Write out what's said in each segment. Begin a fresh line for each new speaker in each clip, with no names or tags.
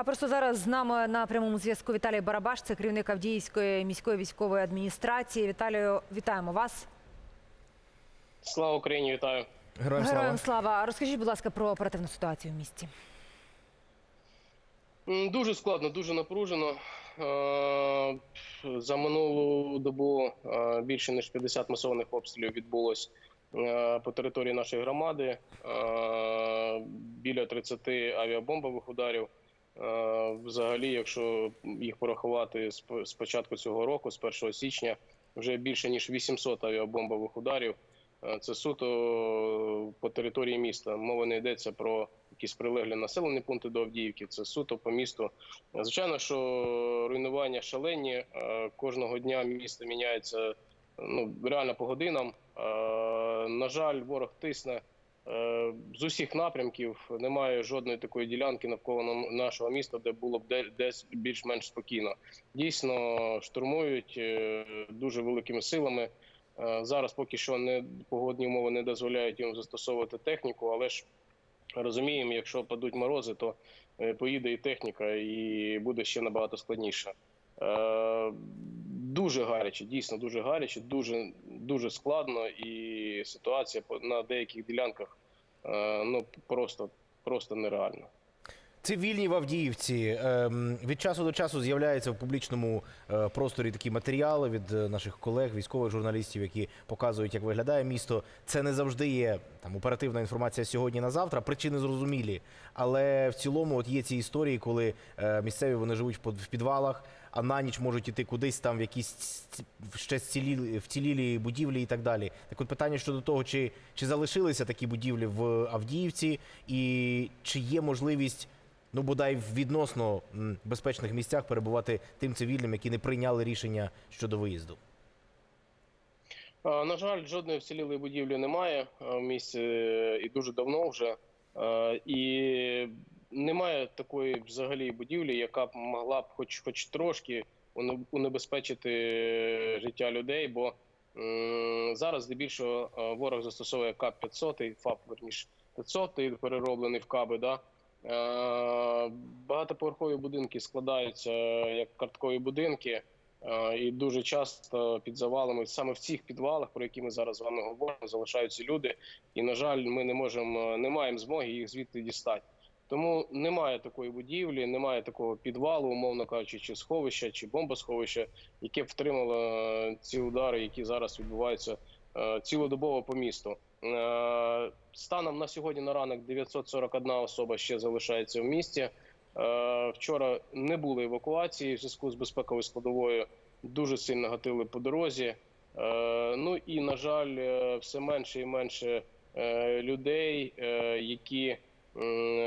А просто зараз з нами на прямому зв'язку Віталій Барабаш, це керівник Авдіївської міської військової адміністрації. Віталію, вітаємо вас.
Слава Україні, вітаю.
Героям слава.
Героям слава. Розкажіть, будь ласка, про оперативну ситуацію в місті.
Дуже складно, дуже напружено. Е, За минулу добу е, більше ніж 50 масованих обстрілів відбулось е, по території нашої громади. Біля 30 авіабомбових ударів. Е, Взагалі, якщо їх порахувати з початку цього року, з 1 січня, вже більше ніж 800 авіабомбових ударів. Е, Це суто по території міста. Мова не йдеться про якісь прилеглі населені пункти до Авдіївки. Це суто по місту. Звичайно, що руйнування шалені. Е, Кожного дня місто міняється ну, реально по годинам. На жаль, ворог тисне. Е, З усіх напрямків немає жодної такої ділянки навколо нашого міста, де було б десь більш-менш спокійно. Дійсно штурмують е, дуже великими силами. Е, Зараз поки що не погодні умови не дозволяють їм застосовувати техніку, але ж розуміємо, якщо падуть морози, то поїде і техніка, і буде ще набагато складніше. Дуже гаряче, дійсно дуже гаряче, дуже дуже складно, і ситуація на деяких ділянках е, ну просто, просто нереальна.
Цивільні в Авдіївці ем, від часу до часу з'являються в публічному е, просторі такі матеріали від е, наших колег, військових журналістів, які показують, як виглядає місто. Це не завжди є там оперативна інформація сьогодні на завтра. Причини зрозумілі. Але в цілому, от є ці історії, коли місцеві вони живуть в підвалах, а на ніч можуть іти кудись там в якісь ще вцілілі, вцілілі будівлі і так далі. Так от питання щодо того, чи, чи залишилися такі будівлі в Авдіївці, і чи є можливість ну бодай в відносно безпечних місцях перебувати тим цивільним, які не прийняли рішення щодо виїзду.
Е, На жаль, жодної вцілілої будівлі немає е, в місті е, і дуже давно вже. І немає такої взагалі будівлі, яка б могла б хоч хоч трошки уне- унебезпечити е, життя людей. Бо зараз здебільшого е, ворог застосовує КАП 500, ФАП верніше 500, і перероблений в каби. Да? Е, Багатоповерхові будинки складаються як карткові будинки. І дуже часто під завалами, саме в цих підвалах, про які ми зараз з вами говоримо, залишаються люди. І, на жаль, ми не можемо, не маємо змоги їх звідти дістати. Тому немає такої будівлі, немає такого підвалу, умовно кажучи, чи сховища, чи бомбосховища, яке б втримало е, ці удари, які зараз відбуваються е, цілодобово по місту. Е, Станом на сьогодні на ранок 941 особа ще залишається в місті. Вчора не було евакуації в зв'язку з безпековою складовою. Дуже сильно гатили по дорозі. Ну і на жаль, все менше і менше людей, які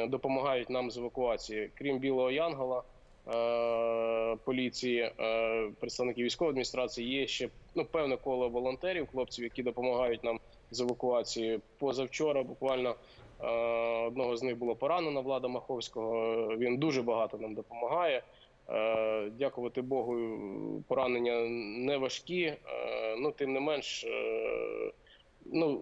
допомагають нам з евакуації, крім білого Янгола. е, Поліції, е, представників військової адміністрації є ще ну певне коло волонтерів, хлопців, які допомагають нам з евакуації. Позавчора буквально Е, Одного з них було поранено Влада Маховського. Він дуже багато нам допомагає. Дякувати Богу, поранення не важкі. Ну, тим не менш, ну,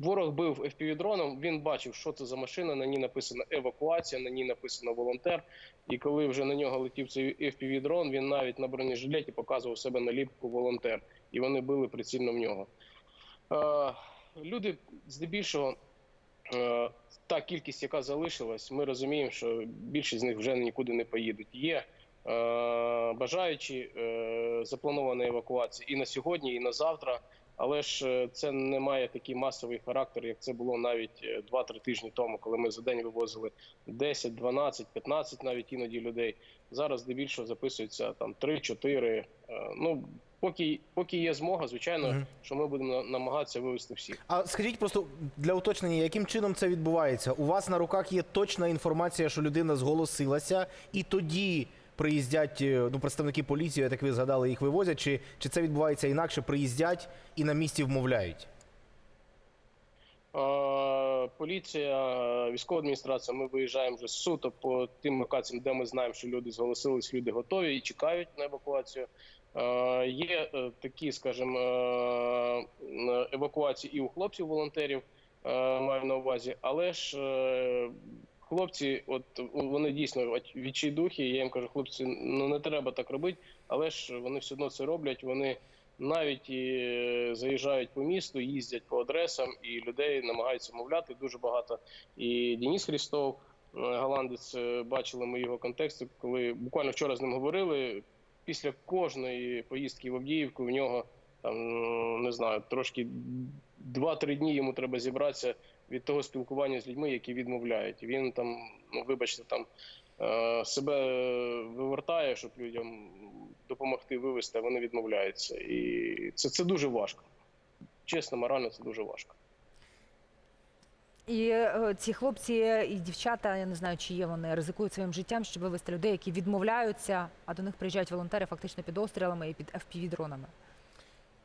ворог бив FPV-дроном, він бачив, що це за машина. На ній написано евакуація, на ній написано волонтер. І коли вже на нього летів цей FPV-дрон, він навіть на бронежилеті показував себе наліпку волонтер. І вони били прицільно в нього. Е, Люди здебільшого. Е, та кількість, яка залишилась, ми розуміємо, що більшість з них вже нікуди не поїдуть. Є е, бажаючі е, запланованої евакуації і на сьогодні, і на завтра. Але ж е, це не має такий масовий характер, як це було навіть е, 2-3 тижні тому, коли ми за день вивозили 10, 12, 15 навіть іноді людей. Зараз здебільшого записується там 3-4. Е, ну поки, поки є змога, звичайно,
Мгм.
що ми будемо намагатися вивезти всіх.
А скажіть просто для уточнення, яким чином це відбувається? У вас на руках є точна інформація, що людина зголосилася, і тоді приїздять е, ну, представники поліції, як ви згадали, їх вивозять, чи, чи це відбувається інакше, приїздять і на місці вмовляють?
Поліція, військова адміністрація. Ми виїжджаємо вже суто по тим локаціям, де ми знаємо, що люди зголосились, люди готові і чекають на евакуацію. Є е, такі, скажімо, е, евакуації і у хлопців волонтерів. е, Маю на увазі, але ж хлопці, от вони дійсно відчайдухи. Я їм кажу, хлопці, ну не треба так робити, але ж вони все одно це роблять. Вони навіть і е, заїжджають по місту, їздять по адресам, і людей намагаються мовляти дуже багато. І Денис Хрістов, е, голландець, е, бачили ми його контексти, коли буквально вчора з ним говорили. Після кожної поїздки в Авдіївку в нього там не знаю, трошки 2-3 дні йому треба зібратися від того спілкування з людьми, які відмовляють. Він там, ну вибачте, там е, себе вивертає, щоб людям допомогти вивести, а вони відмовляються. І це, це дуже важко. Чесно, морально це дуже важко.
І е, ці хлопці і дівчата, я не знаю, чи є вони, ризикують своїм життям, щоб вивести людей, які відмовляються, а до них приїжджають волонтери фактично під обстрілами і під FPV-дронами.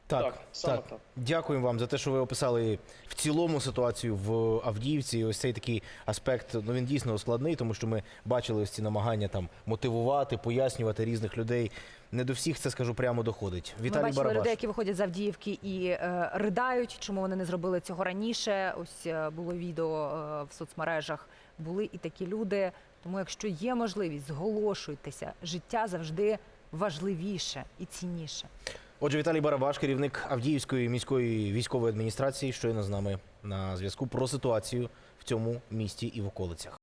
Так,
Так, саме
так.
так.
Дякуємо вам за те, що ви описали в цілому ситуацію в Авдіївці. І Ось цей такий аспект, ну він дійсно складний, тому що ми бачили ось ці намагання там мотивувати, пояснювати різних людей. Не до всіх це скажу прямо доходить.
Ми
Віталій
бачили
Барабаш.
людей, які виходять з Авдіївки і е, ридають, чому вони не зробили цього раніше. Ось е, було відео е, в соцмережах. Були і такі люди. Тому, якщо є можливість, зголошуйтеся. Життя завжди важливіше і цінніше.
Отже, Віталій Барабаш, керівник Авдіївської міської військової адміністрації, щойно з нами на зв'язку про ситуацію в цьому місті і в околицях.